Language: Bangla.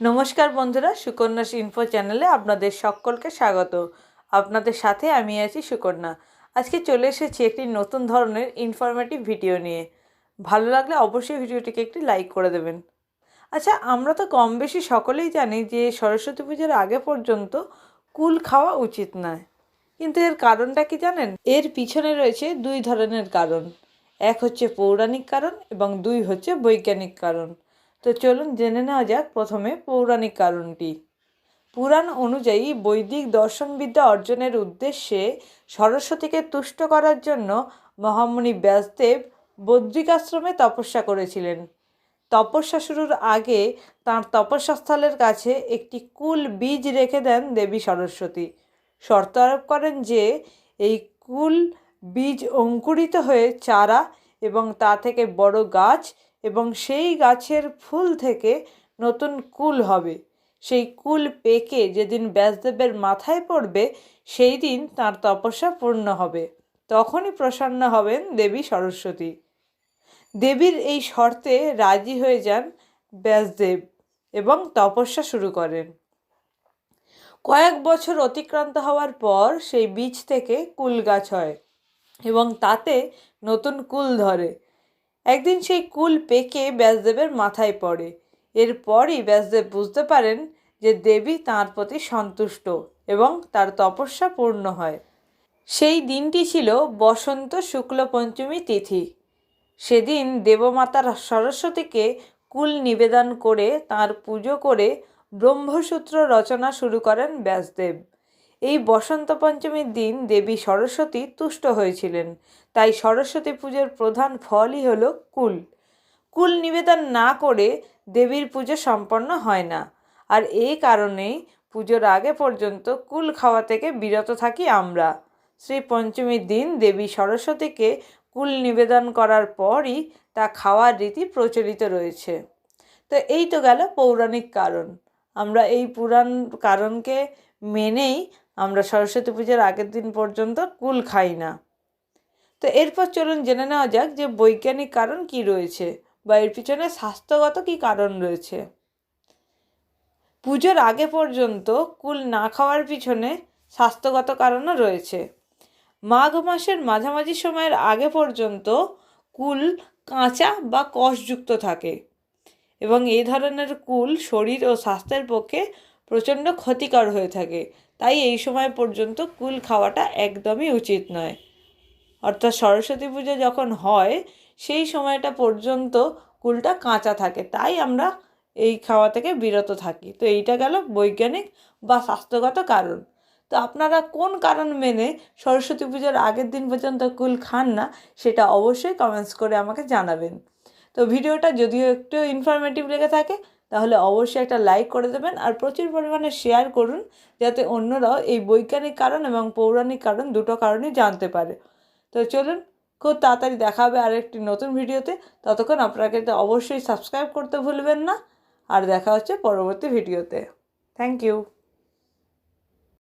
নমস্কার বন্ধুরা, সুকন্যা ইনফো চ্যানেলে আপনাদের সকলকে স্বাগত। আপনাদের সাথে আমি আছি সুকন্যা। আজকে চলে এসেছি একটি নতুন ধরনের ইনফরমেটিভ ভিডিও নিয়ে। ভালো লাগলে অবশ্যই ভিডিওটিকে একটি লাইক করে দেবেন। আচ্ছা আমরা তো কম বেশি সকলেই জানি যে সরস্বতী পুজোর আগে পর্যন্ত কুল খাওয়া উচিত নয়। কিন্তু এর কারণটা কি জানেন? এর পিছনে রয়েছে দুই ধরনের কারণ। এক হচ্ছে পৌরাণিক কারণ এবং দুই হচ্ছে বৈজ্ঞানিক কারণ। তো চলুন জেনে নেওয়া যাক প্রথমে পৌরাণিক কারণটি। পুরাণ অনুযায়ী বৈদিক দর্শনবিদ্যা অর্জনের উদ্দেশ্যে সরস্বতীকে তুষ্ট করার জন্য মহামুনি ব্যাসদেব বদ্রিকাশ্রমে তপস্যা করেছিলেন। তপস্যা শুরুর আগে তাঁর তপস্যাস্থলের কাছে একটি কুল বীজ রেখে দেন দেবী সরস্বতী। শর্ত আরোপ করেন যে এই কুল বীজ অঙ্কুরিত হয়ে চারা এবং তা থেকে বড় গাছ এবং সেই গাছের ফুল থেকে নতুন কুল হবে। সেই কুল পেকে যেদিন ব্যাসদেবের মাথায় পড়বে, সেই দিন তার তপস্যা পূর্ণ হবে। তখনই প্রসন্ন হবেন দেবী সরস্বতী। দেবীর এই শর্তে রাজি হয়ে যান ব্যাসদেব এবং তপস্যা শুরু করেন। কয়েক বছর অতিক্রান্ত হওয়ার পর সেই বীজ থেকে কুল গাছ হয় এবং তাতে নতুন কুল ধরে। একদিন সেই কুল পেকে ব্যাসদেবের মাথায় পড়ে। এরপরই ব্যাসদেব বুঝতে পারেন যে দেবী তাঁর প্রতি সন্তুষ্ট এবং তার তপস্যা পূর্ণ হয়। সেই দিনটি ছিল বসন্ত শুক্ল পঞ্চমী তিথি। সেদিন দেবমাতার সরস্বতীকে কুল নিবেদন করে তার পুজো করে ব্রহ্মসূত্র রচনা শুরু করেন ব্যাসদেব। এই বসন্ত পঞ্চমীর দিন দেবী সরস্বতী তুষ্ট হয়েছিলেন। তাই সরস্বতী পুজোর প্রধান ফলই হলো কুল। কুল নিবেদন না করে দেবীর পুজো সম্পন্ন হয় না। আর এই কারণেই পুজোর আগে পর্যন্ত কুল খাওয়া থেকে বিরত থাকি আমরা। শ্রী পঞ্চমীর দিন দেবী সরস্বতীকে কুল নিবেদন করার পরই তা খাওয়ার রীতি প্রচলিত রয়েছে। তো এই তো গেল পৌরাণিক কারণ। আমরা এই পুরাণ কারণকে মেনেই আমরা সরস্বতী পুজোর আগের দিন পর্যন্ত কুল খাই না। তো এরপর চলুন জেনে নেওয়া যাক যে বৈজ্ঞানিক কারণ কি রয়েছে বা এর পিছনে স্বাস্থ্যগত কি কারণ রয়েছে। পুজোর আগে পর্যন্ত কুল না খাওয়ার পিছনে স্বাস্থ্যগত কারণও রয়েছে। মাঘ মাসের মাঝামাঝি সময়ের আগে পর্যন্ত কুল কাঁচা বা কষযুক্ত থাকে এবং এই ধরনের কুল শরীর ও স্বাস্থ্যের পক্ষে প্রচণ্ড ক্ষতিকর হয়ে থাকে। তাই এই সময় পর্যন্ত কুল খাওয়াটা একদমই উচিত নয়। অর্থাৎ সরস্বতী পুজো যখন হয়, সেই সময়টা পর্যন্ত কুলটা কাঁচা থাকে। তাই আমরা এই খাওয়া থেকে বিরত থাকি। তো এইটা গেল বৈজ্ঞানিক বা স্বাস্থ্যগত কারণ। তো আপনারা কোন কারণ মেনে সরস্বতী পুজোর আগের দিন পর্যন্ত কুল খান না, সেটা অবশ্যই কমেন্টস করে আমাকে জানাবেন। তো ভিডিওটা যদিও একটু ইনফরমেটিভ লেগে থাকে, তাহলে অবশ্যই একটা লাইক করে দেবেন আর প্রচুর পরিমাণে শেয়ার করুন, যাতে অন্যরাও এই বৈজ্ঞানিক কারণ এবং পৌরাণিক কারণ দুটো কারণই জানতে পারে। তো চলুন, খুব তাড়াতাড়ি দেখা হবে আরেকটি নতুন ভিডিওতে। ততক্ষণ আপনাকে তো অবশ্যই সাবস্ক্রাইব করতে ভুলবেন না, আর দেখা হচ্ছে পরবর্তী ভিডিওতে। Thank you